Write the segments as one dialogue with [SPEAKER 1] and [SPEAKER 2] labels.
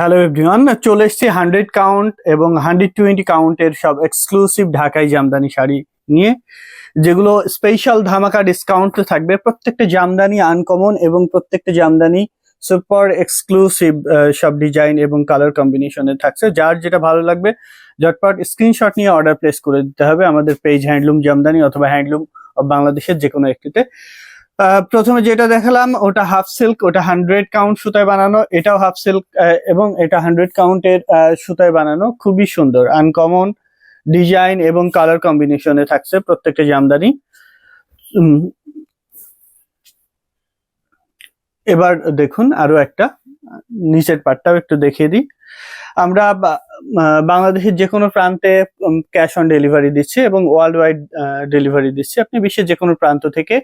[SPEAKER 1] Hello everyone চলে এসেছি hundred count এবং হান্ড্রেড টোয়েন্টি কাউন্টের সব এক্সক্লুসিভ ঢাকাই জামদানি শাড়ি নিয়ে, যেগুলো স্পেশাল ধামাকা ডিসকাউন্ট থাকবে। প্রত্যেকটা জামদানি আনকমন এবং প্রত্যেকটা জামদানি সুপার এক্সক্লুসিভ সব ডিজাইন এবং কালার কম্বিনেশনে থাকছে। যার যেটা ভালো লাগবে, ঝটপট স্ক্রিনশট নিয়ে অর্ডার প্লেস করে দিতে হবে। আমাদের পেজ হ্যান্ডলুম জামদানি অথবা হ্যান্ডলুম বাংলাদেশের যে কোনো একটিতে। প্রথমে যেটা দেখালাম, ওটা হাফ সিল্ক ওটা হান্ড্রেড কাউন্ট সুতায় বানানো, এটাও হাফ সিল্ক এবং এটা হান্ড্রেড কাউন্টের সুতায় বানানো। খুবই সুন্দর আনকমন ডিজাইন এবং কালার কম্বিনেশনে থাকছে প্রত্যেকটা জামদানি। এবার দেখুন আরও একটা, নিচের পার্টটাও একটু দেখিয়ে দিই। আমরা বাংলাদেশের যে কোনো প্রান্তে ক্যাশ অন ডেলিভারি দিচ্ছি এবং ওয়ার্ল্ড ওয়াইড ডেলিভারি দিচ্ছি। আপনি বিশ্বের যে কোনো প্রান্ত থেকে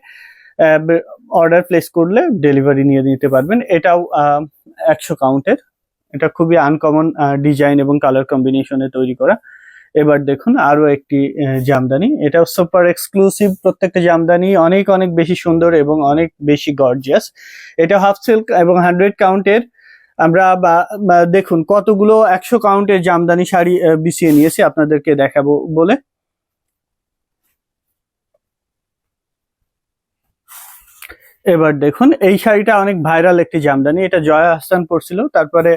[SPEAKER 1] অর্ডার প্লেস করলে ডেলিভারি নিয়ে নিতে পারবেন। এটাও একশো কাউন্টের এটা খুবই আনকমন ডিজাইন এবং কালার কম্বিনেশনে তৈরি করা। এবার দেখুন আরও একটি জামদানি। এটাও সুপার এক্সক্লুসিভ প্রত্যেকটা জামদানি অনেক অনেক বেশি সুন্দর এবং অনেক বেশি গর্জিয়াস এটা হাফ সিল্ক এবং হান্ড্রেড কাউন্টের আমরা দেখুন কতগুলো একশো কাউন্টের জামদানি শাড়ি বিছিয়ে নিয়েছি। আপনাদেরকে দেখাবো বলে। এবার দেখুন, এই শাড়িটা অনেক ভাইরাল একটি জামদানি। এটা জয়া হাসান পরছিল, তারপরে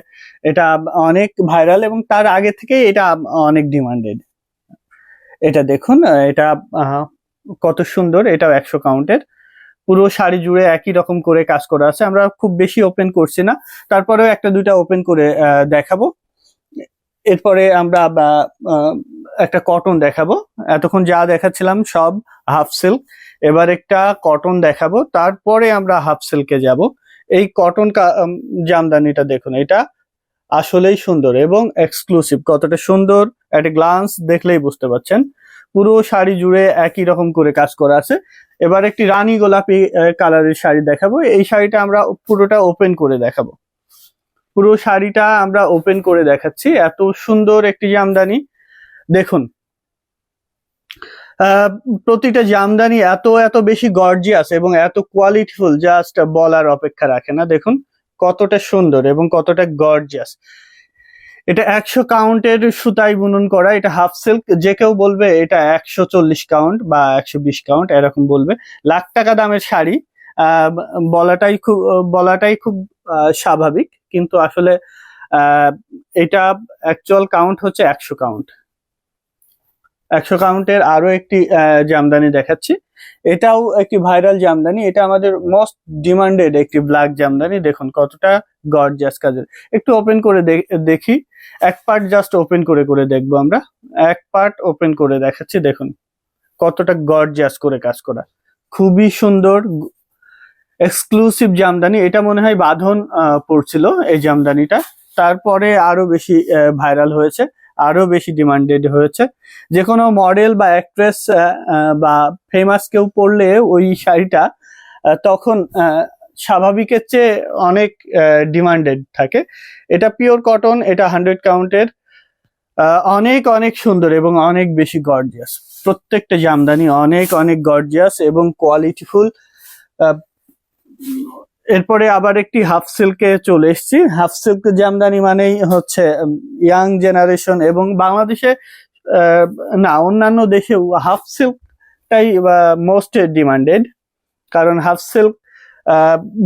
[SPEAKER 1] এটা অনেক ভাইরাল এবং তার আগে থেকে এটা অনেক ডিমান্ডেড এটা দেখুন, এটা কত সুন্দর এটাও একশো কাউন্টের পুরো শাড়ি জুড়ে একই রকম করে কাজ করা আছে, আমরা খুব বেশি ওপেন করছি না। তারপরেও একটা দুইটা ওপেন করে দেখাবো। এরপরে আমরা একটা কটন দেখাবো। এতক্ষণ যা দেখাচ্ছিলাম সব হাফ সিল্ক এবার একটা কটন দেখাবো, তারপরে আমরা হাফ সিল্কে যাব। এই কটন জামদানিটা দেখুন, এটা আসলেই সুন্দর এবং এক্সক্লুসিভ কতটা সুন্দর একটা গ্লান্স দেখলেই বুঝতে পারছেন। পুরো শাড়ি জুড়ে একই রকম করে কাজ করা আছে। এবার একটি রানী গোলাপি কালারের শাড়ি দেখাবো। এই শাড়িটা আমরা পুরোটা ওপেন করে দেখাবো। পুরো শাড়িটা আমরা ওপেন করে দেখাচ্ছি। এত সুন্দর একটি জামদানি। দেখুন প্রতিটা জামদানি এত এত বেশি গর্জিয়াস এবং এত কোয়ালিটিফুল জাস্ট বলার অপেক্ষা রাখে না। দেখুন, কতটা সুন্দর এবং কতটা গর্জিয়াস এটা একশো কাউন্টের সুতাই বুনন করা, এটা হাফ সিল্ক যে কেউ বলবে এটা একশো চল্লিশ কাউন্ট বা একশো বিশ কাউন্ট এরকম বলবে। লাখ টাকা দামের শাড়ি বলাটাই খুব বলাটাই খুব স্বাভাবিক। কিন্তু আসলে এটা অ্যাকচুয়াল কাউন্ট হচ্ছে একশো কাউন্ট একশো কাউন্টের আরও একটি জামদানি দেখাচ্ছি। এটাও একটি ভাইরাল জামদানি। এটা আমাদের মোস্ট ডিমান্ডেড একটি ব্ল্যাক জামদানি। দেখুন কতটা গর্জিয়াস কাজের। একটু ওপেন করে দেখি। এক পার্ট জাস্ট ওপেন করে করে দেখব আমরা। এক পার্ট ওপেন করে দেখাচ্ছি, দেখুন। কতটা গর্জিয়াস করে কাজ করা। খুবই সুন্দর এক্সক্লুসিভ জামদানি। এটা মনে হয় বাঁধন পড়ছিল এই জামদানিটা। তারপরে আরও বেশি ভাইরাল হয়েছে। আরও বেশি ডিমান্ডেড হয়েছে। যে কোনো মডেল বা অ্যাক্ট্রেস বা ফেমাস কেউ পরলে ওই শাড়িটা তখন স্বাভাবিকের চেয়ে অনেক ডিমান্ডেড থাকে। এটা পিওর কটন এটা হান্ড্রেড কাউন্টের অনেক অনেক সুন্দর এবং অনেক বেশি গর্জিয়াস প্রত্যেকটা জামদানি অনেক অনেক গর্জিয়াস এবং কোয়ালিটিফুল এরপরে আবার একটি হাফ সিল্কে চলে এসছি। হাফ সিল্ক জামদানি মানেই হচ্ছে ইয়াং জেনারেশন এবং বাংলাদেশে না, অন্যান্য দেশেও হাফ সিল্কটাই মোস্ট ডিমান্ডেড কারণ হাফ সিল্ক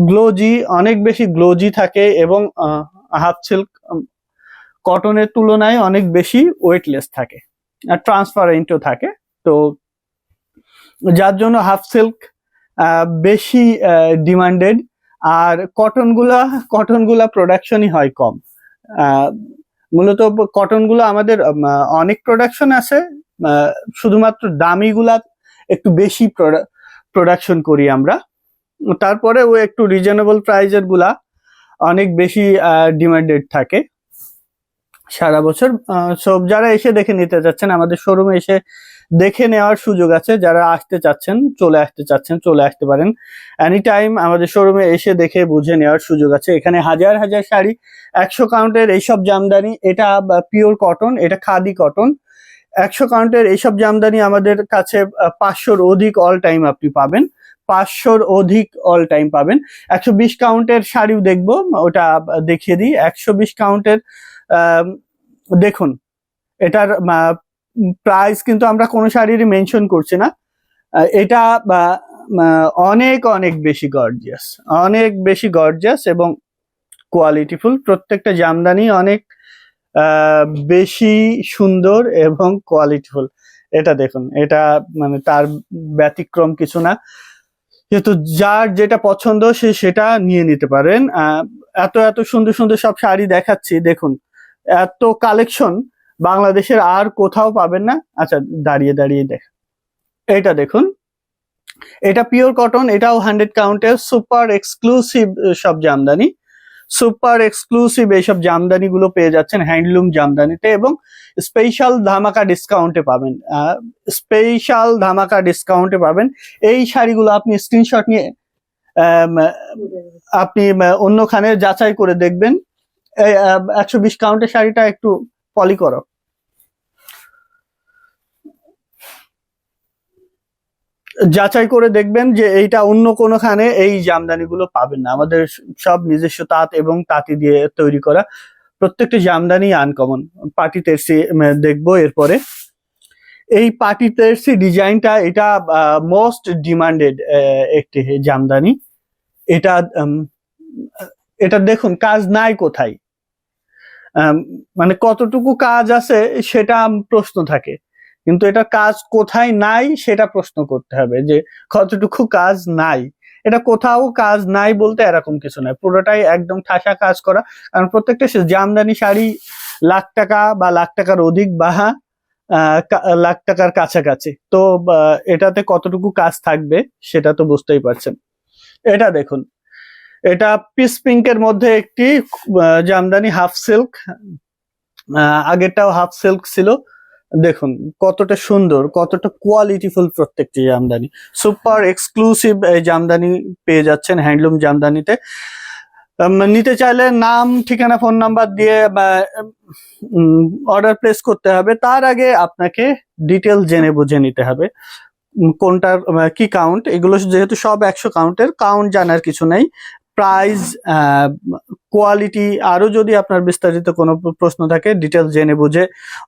[SPEAKER 1] গ্লোজি অনেক বেশি গ্লোজি থাকে এবং হাফ সিল্ক কটনের তুলনায় অনেক বেশি ওয়েটলেস থাকে। আর ট্রান্সপারেন্টও থাকে। তো যার জন্য হাফ সিল্ক বেশি ডিমান্ডেড আর কটনগুলা কটনগুলা প্রোডাকশনই হয় কম। মূলত কটনগুলো আমাদের অনেক প্রোডাকশন আছে শুধুমাত্র দামিগুলা একটু বেশি প্রোডাকশন করি আমরা। তারপরে ও একটু রিজনেবল প্রাইজেরগুলা অনেক বেশি ডিমান্ডেড থাকে। সারা বছর সব যারা এসে দেখে নিতে চাচ্ছেন আমাদের শোরুমে এসে দেখে নেওয়ার সুযোগ আছে, যারা আসতে চাচ্ছেন, চলে আসতে চাচ্ছেন, চলে আসতে পারেন। এনি টাইম আমাদের শোরুমে এসে দেখে বুঝে নেওয়ার সুযোগ আছে। এখানে হাজার হাজার শাড়ি, একশো কাউন্টের এইসব জামদানি, এটা পিওর কটন এটা খাদি কটন একশো কাউন্টের এইসব জামদানি আমাদের কাছে পাঁচশোর অধিক অল টাইম আপনি পাবেন। পাঁচশোর অধিক অল টাইম পাবেন। একশো বিশ কাউন্টের শাড়িও দেখব, ওটা দেখিয়ে দিই। একশো বিশ কাউন্টের দেখুন, এটার প্রাইস কিন্তু আমরা কোনো শাড়িরই মেনশন করছি না। এটা অনেক অনেক বেশি গর্জিয়াস অনেক বেশি গর্জিয়াস এবং কোয়ালিটিফুল প্রত্যেকটা জামদানি অনেক বেশি সুন্দর এবং কোয়ালিটিফুল এটা দেখুন, এটা মানে তার ব্যতিক্রম কিছু না। যেহেতু যার যেটা পছন্দ, সে সেটা নিয়ে নিতে পারেন। এত এত সুন্দর সুন্দর সব শাড়ি দেখাচ্ছি। দেখুন, এত কালেকশন বাংলাদেশের আর কোথাও পাবেন না। আচ্ছা দাঁড়িয়ে দাঁড়িয়ে দেখ। এটা দেখুন। এটা পিওর কটন এটাও হান্ড্রেড কাউন্টের সুপার এক্সক্লুসিভ সব জামদানি। সুপার এক্সক্লুসিভ এইসব জামদানি গুলো পেয়ে যাচ্ছেন হ্যান্ডলুম জামদানিতে এবং স্পেশাল ধামাকা ডিসকাউন্টে পাবেন। স্পেশাল ধামাকা ডিসকাউন্টে পাবেন। এই শাড়িগুলো আপনি স্ক্রিনশট নিয়ে আপনি অন্যখানে যাচাই করে দেখবেন। একশো বিশ কাউন্টের শাড়িটা একটু পলি করো। যাচাই করে দেখবেন যে এইটা অন্য কোনোখানে এই জামদানিগুলো পাবেন না। আমাদের সব নিজস্ব তাঁত এবং তাঁতি দিয়ে তৈরি করা প্রত্যেকটা জামদানি আনকমন পার্টি তেরসি দেখব এরপরে। এই পার্টি তেরসি ডিজাইনটা এটা মোস্ট ডিমান্ডেড একটি জামদানি। এটা এটা দেখুন, কাজ নাই কোথায়। মানে কতটুকু কাজ আছে সেটা প্রশ্ন থাকে। কিন্তু এটা কাজ কোথায় নাই সেটা প্রশ্ন করতে হবে যে কতটুকু কাজ নাই। এটা কোথাও কাজ নাই বলতে এরকম কিছু নাই পুরোটাই একদম ঠাসা কাজ করা। কারণ প্রত্যেকটা জামদানি শাড়ি লাখ টাকা বা লাখ টাকার অধিক বা আহ, লাখ টাকার কাছাকাছি। তো এটাতে কতটুকু কাজ থাকবে সেটা তো বুঝতেই পারছেন। এটা দেখুন। এটা পিস পিঙ্কের মধ্যে একটি জামদানি হাফ সিল্ক। আগেরটাও হাফ সিল্ক ছিল। দেখুন, কতটা সুন্দর, কতটা কোয়ালিটিফুল প্রত্যেকটি জামদানি। সুপার এক্সক্লুসিভ এই জামদানি পেয়ে যাচ্ছেন হ্যান্ডলুম জামদানিতে। নিতে চাইলে নাম, ঠিকানা, ফোন নাম্বার দিয়ে অর্ডার প্লেস করতে হবে। তার আগে আপনাকে ডিটেল জেনে বুঝে নিতে হবে কোনটার কি কাউন্ট। এগুলো যেহেতু সব একশো কাউন্টের, কাউন্ট জানার কিছু নেই। প্রাইস কোয়ালিটি আরও যদি আপনার বিস্তারিত কোনো প্রশ্ন থাকে ডিটেলস জেনে বুঝে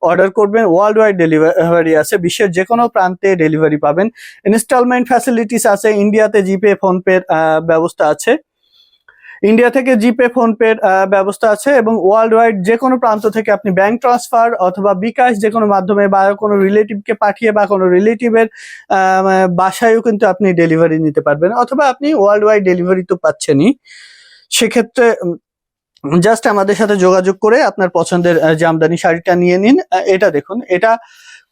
[SPEAKER 1] অর্ডার করবেন। ওয়ার্ল্ড ওয়াইড ডেলিভারি আছে, বিশ্বের যে কোনো প্রান্তে ডেলিভারি পাবেন। ইনস্টলমেন্ট ফ্যাসিলিটিস আছে ইন্ডিয়াতে জিপে ফোনপের ব্যবস্থা আছে। ইন্ডিয়া থেকে জিপে ফোনপের ব্যবস্থা আছে এবং ওয়ার্ল্ড ওয়াইড যে কোনো প্রান্ত থেকে আপনি ব্যাংক ট্রান্সফার অথবা বিকাশ যে কোনো মাধ্যমে বা কোনো রিলেটিভকে পাঠিয়ে বা কোনো রিলেটিভের বাসায়ও কিন্তু আপনি ডেলিভারি নিতে পারবেন অথবা আপনি ওয়ার্ল্ড ওয়াইড ডেলিভারি তো পাচ্ছেনই। সেক্ষেত্রে জাস্ট আমাদের সাথে যোগাযোগ করে আপনার পছন্দের জামদানি শাড়িটা নিয়ে নিন এটা দেখুন। এটা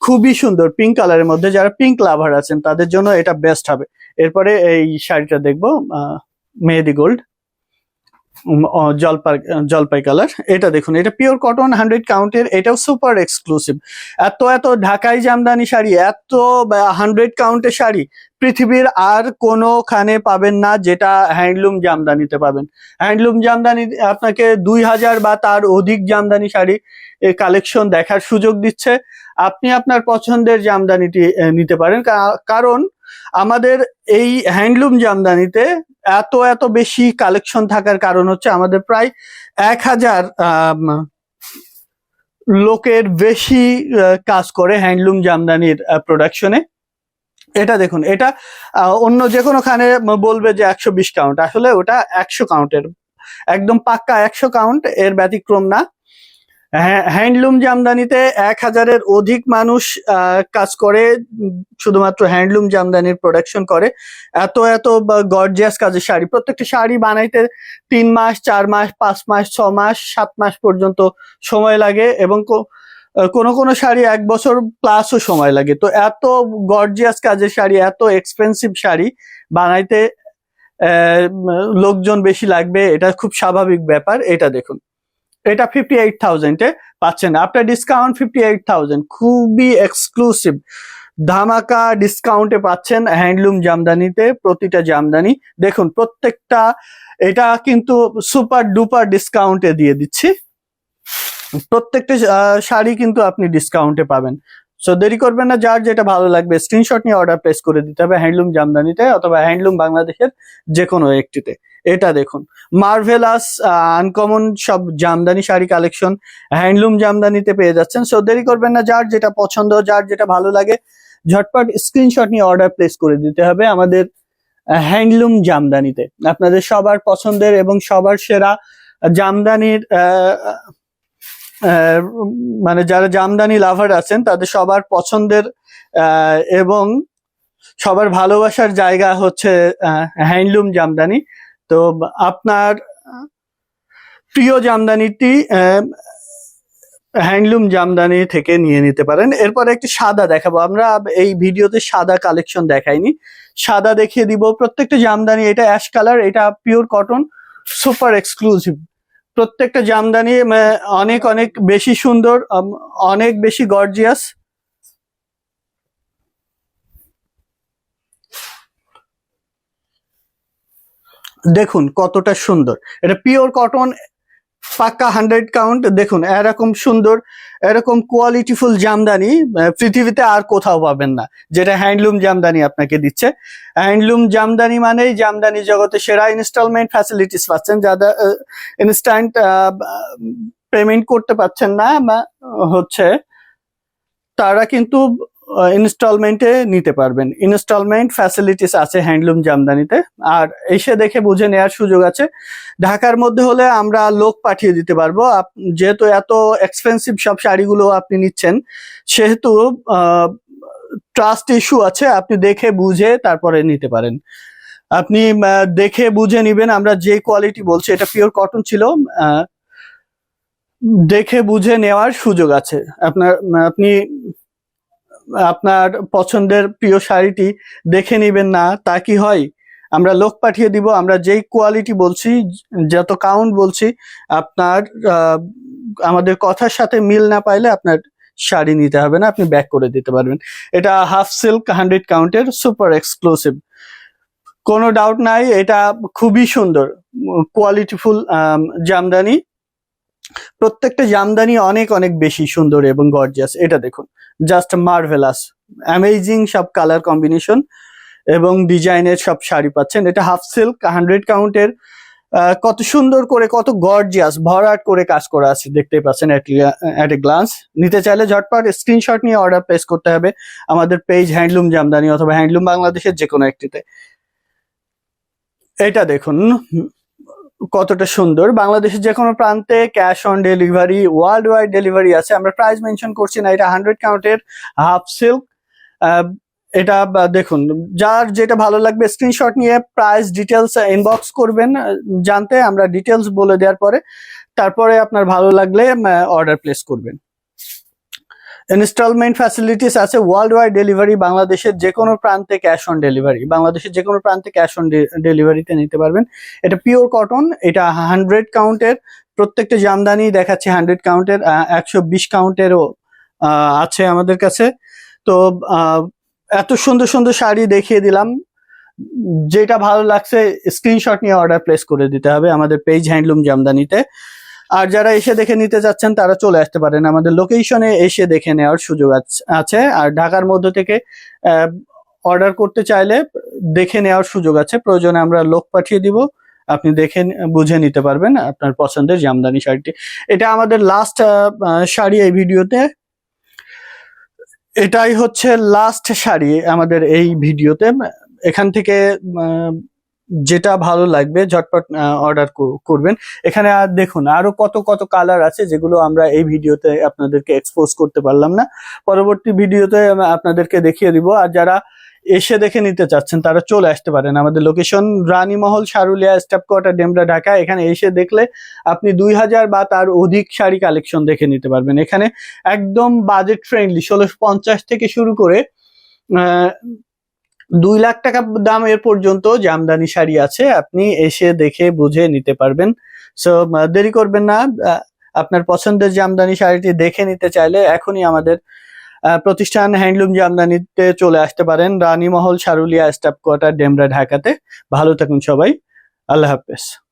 [SPEAKER 1] খুবই সুন্দর পিঙ্ক কালারের মধ্যে। যারা পিঙ্ক লাভার আছেন, তাদের জন্য এটা বেস্ট হবে। এরপরে এই শাড়িটা দেখব মেহেদি গোল্ড জলপাই জলপাই কালার এটা দেখুন, এটা পিওর কটন হান্ড্রেড কাউন্টের এটাও সুপার এক্সক্লুসিভ এত এত ঢাকাই জামদানি শাড়ি, এত হান্ড্রেড কাউন্টের শাড়ি পৃথিবীর আর কোনোখানে পাবেন না যেটা হ্যান্ডলুম জামদানিতে পাবেন। হ্যান্ডলুম জামদানি, আপনাকে দুই হাজার বা তার অধিক জামদানি শাড়ি কালেকশন দেখার সুযোগ দিচ্ছে। আপনি আপনার পছন্দের জামদানিটি নিতে পারেন। কারণ আমাদের এই হ্যান্ডলুম জামদানিতে এত এত বেশি কালেকশন থাকার কারণ হচ্ছে আমাদের প্রায় এক হাজার লোকের বেশি কাজ করে হ্যান্ডলুম জামদানির প্রোডাকশনে এটা দেখুন, এটা অন্য যে কোনোখানে বলবে যে একশো বিশ কাউন্ট আসলে ওটা একশো কাউন্টের একদম পাক্কা একশো কাউন্ট এর ব্যতিক্রম না। হ্যান্ডলুম জামদানিতে এক হাজারের অধিক মানুষ কাজ করে, শুধুমাত্র হ্যান্ডলুম জামদানির প্রোডাকশন করে, এত এত গর্জিয়াস কাজের শাড়ি। প্রত্যেকটি শাড়ি বানাইতে তিন মাস, চার মাস, পাঁচ মাস, ছ মাস, সাত মাস পর্যন্ত সময় লাগে এবং কোনো কোনো শাড়ি এক বছর প্লাসও সময় লাগে। তো এত গর্জিয়াস কাজের শাড়ি, এত এক্সপেন্সিভ শাড়ি বানাইতে লোকজন বেশি লাগবে, এটা খুব স্বাভাবিক ব্যাপার, এটা দেখুন। এটা ফিফটি এইট থাউজেন্ডে পাচ্ছেন। After discount fifty eight thousand খুবই এক্সক্লুসিভ ধামাকা ডিসকাউন্টে পাচ্ছেন হ্যান্ডলুম জামদানিতে, প্রতিটা জামদানি। দেখুন, প্রত্যেকটা, এটা কিন্তু সুপার ডুপার ডিসকাউন্টে দিয়ে দিচ্ছি। প্রত্যেকটা শাড়ি কিন্তু আপনি ডিসকাউন্টে পাবেন। সো দেরি করবেন না, যার যেটা ভালো লাগবে স্ক্রিনশট নিয়ে অর্ডার প্লেস করে দিতে হবে হ্যান্ডলুম জামদানিতে অথবা হ্যান্ডলুম বাংলাদেশের যে কোনো একটিতে। এটা দেখুন। মার্ভেলাস আনকমন সব জামদানি শাড়ি কালেকশন হ্যান্ডলুম জামদানিতে পেয়ে যাচ্ছেন। সো দেরি করবেন না, যার যেটা পছন্দ, যার যেটা ভালো লাগে, ঝটপট স্ক্রিনশট নিয়ে অর্ডার প্লেস করে দিতে হবে আমাদের হ্যান্ডলুম জামদানিতে। আপনাদের সবার পছন্দের এবং সবার সেরা জামদানির মানে যারা জামদানি লাভার আছেন, তাদের সবার পছন্দের এবং সবার ভালোবাসার জায়গা হচ্ছে হ্যান্ডলুম জামদানি। তো আপনার প্রিয় জামদানিটি হ্যান্ডলুম জামদানি থেকে নিয়ে নিতে পারেন। এরপর একটি সাদা দেখাবো। আমরা এই ভিডিওতে সাদা কালেকশন দেখাইনি। সাদা দেখিয়ে দিব, প্রত্যেকটা জামদানি এটা অ্যাশ কালার, এটা পিওর কটন, সুপার এক্সক্লুসিভ। প্রত্যেকটা জামদানি অনেক অনেক বেশি সুন্দর অনেক বেশি গর্জিয়াস। দেখুন কতটা সুন্দর। এটা পিওর কটন পাক্কা হান্ড্রেড কাউন্ট দেখুন, এরকম সুন্দর, এরকম কোয়ালিটিফুল জামদানি পৃথিবীতে আর কোথাও পাবেন না, যেটা হ্যান্ডলুম জামদানি আপনাকে দিচ্ছে। হ্যান্ডলুম জামদানি মানেই জামদানি জগতে সেরা ইনস্টলমেন্ট ফ্যাসিলিটিস পাচ্ছেন যারা ইনস্ট্যান্ট পেমেন্ট করতে পারছেন না হচ্ছে তারা কিন্তু ইনস্টলমেন্টে নিতে পারবেন। ইনস্টলমেন্ট ফ্যাসিলিটিস আছে হ্যান্ডলুম জামদানিতে আর এসে দেখে বুঝে নেওয়ার সুযোগ আছে। ঢাকার মধ্যে হলে আমরা লোক পাঠিয়ে দিতে পারব। যেহেতু এত এক্সপেন্সিভ সব শাড়িগুলো আপনি নিচ্ছেন, সেহেতু ট্রাস্ট ইস্যু আছে। আপনি দেখে বুঝে তারপরে নিতে পারেন। আপনি দেখে বুঝে নিবেন। আমরা যে কোয়ালিটি বলছি, এটা পিওর কটন ছিল। দেখে বুঝে নেওয়ার সুযোগ আছে। আপনার, আপনি আপনার পছন্দের প্রিয় শাড়িটি দেখে নিবেন না, তা কি হয়? আমরা লোক পাঠিয়ে দিব, আমরা যেই কোয়ালিটি বলছি, যত কাউন্ট বলছি, আপনার আমাদের কথার সাথে মিল না পাইলে আপনার শাড়ি নিতে হবে না, আপনি ব্যাক করে দিতে পারবেন। এটা হাফ সিল্ক হান্ড্রেড কাউন্টের সুপার এক্সক্লুসিভ কোনো ডাউট নাই, এটা খুবই সুন্দর কোয়ালিটিফুল জামদানি। প্রত্যেকটা জামদানি অনেক অনেক বেশি সুন্দর এবং গর্জিয়াস এটা দেখুন জাস্ট মার্ভেলাস অ্যামেজিং সব কালার কম্বিনেশন এবং ডিজাইনের সব শাড়ি পাচ্ছেন। এটা হাফ সিল্ক হান্ড্রেড কাউন্টের কত সুন্দর করে, কত গর্জিয়াস ভরাট করে কাজ করা আছে, দেখতেই পাচ্ছেন অ্যাট এ গ্লান্স নিতে চাইলে ঝটপট স্ক্রিনশট নিয়ে অর্ডার প্লেস করতে হবে আমাদের পেজ হ্যান্ডলুম জামদানি অথবা হ্যান্ডলুম বাংলাদেশের যে কোনো একটিতে। এটা দেখুন কতটা সুন্দর। বাংলাদেশের যে কোনো প্রান্তে cash on delivery worldwide delivery আছে। আমরা প্রাইস মেনশন করছি না, এটা হান্ড্রেড কাউন্টের হাফ সিল্ক এটা দেখুন, যার যেটা ভালো লাগবে স্ক্রিনশট নিয়ে প্রাইস ডিটেলস ইনবক্স করবেন, জানতে আমরা ডিটেলস বলে দেওয়ার পরে, তারপরে আপনার ভালো লাগলে অর্ডার প্লেস করবেন। ইনস্টলমেন্ট ফ্যাসিলিটিস আছে ওয়ার্ল্ড ওয়াইড ডেলিভারি বাংলাদেশের যে কোনো প্রান্তে ক্যাশ অন ডেলিভারি বাংলাদেশের যে কোনো প্রান্তে ক্যাশ অন ডেলিভারিতে নিতে পারবেন। এটা পিওর কটন এটা হান্ড্রেড কাউন্টের প্রত্যেকটা জামদানি দেখাচ্ছে হান্ড্রেড কাউন্টের একশো বিশ কাউন্টেরও আছে আমাদের কাছে। তো এত সুন্দর সুন্দর শাড়ি দেখিয়ে দিলাম। যেটা ভালো লাগছে স্ক্রিনশট নিয়ে অর্ডার প্লেস করে দিতে হবে আমাদের পেজ হ্যান্ডলুম জামদানিতে। আর যারা এসে দেখে নিতে চাচ্ছেন তারা চলে আসতে পারেন। আমাদের লোকেশনে এসে দেখে নেওয়ার সুযোগ আছ- আর ঢাকার মধ্য থেকে অর্ডার করতে চাইলে দেখে নেওয়ার সুযোগ আছে। প্রয়োজনে আমরা লোক পাঠিয়ে দিব। আপনি দেখে বুঝে নিতে পারবেন আপনার পছন্দের জামদানি শাড়িটি। এটা আমাদের লাস্ট শাড়ি এই ভিডিওতে। এটাই হচ্ছে লাস্ট শাড়ি আমাদের এই ভিডিওতে। এখান থেকে যেটা ভালো লাগবে, ঝটপট অর্ডার করবেন। এখানে আর দেখুন, আরও কত কত কালার আছে যেগুলো আমরা এই ভিডিওতে আপনাদেরকে এক্সপোজ করতে পারলাম না। পরবর্তী ভিডিওতে আপনাদেরকে দেখিয়ে দিব। আর যারা এসে দেখে নিতে চাচ্ছেন, তারা চলে আসতে পারেন। আমাদের location Ranimahal Sarulia staff quarter Demra, Dhaka. এখানে এসে দেখলে আপনি দুই হাজার বা তার অধিক শাড়ি কালেকশন দেখে নিতে পারবেন। এখানে একদম বাজেট ফ্রেন্ডলি ষোলোশো পঞ্চাশ থেকে শুরু করে দুই লাখ টাকা দাম এর পর্যন্ত জামদানি শাড়ি আছে, আপনি এসে দেখে বুঝে নিতে পারবেন। সো দেরি করবেন না। আপনার পছন্দের জামদানি শাড়িটি দেখে নিতে চাইলে এখনই আমাদের প্রতিষ্ঠান হ্যান্ডলুম জামদানিতে চলে আসতে পারেন। রানীমহল সারুলিয়া স্টাফ কোয়ার্টার, ডেমরা, ঢাকাতে। ভালো থাকুন সবাই। আল্লাহ হাফেজ।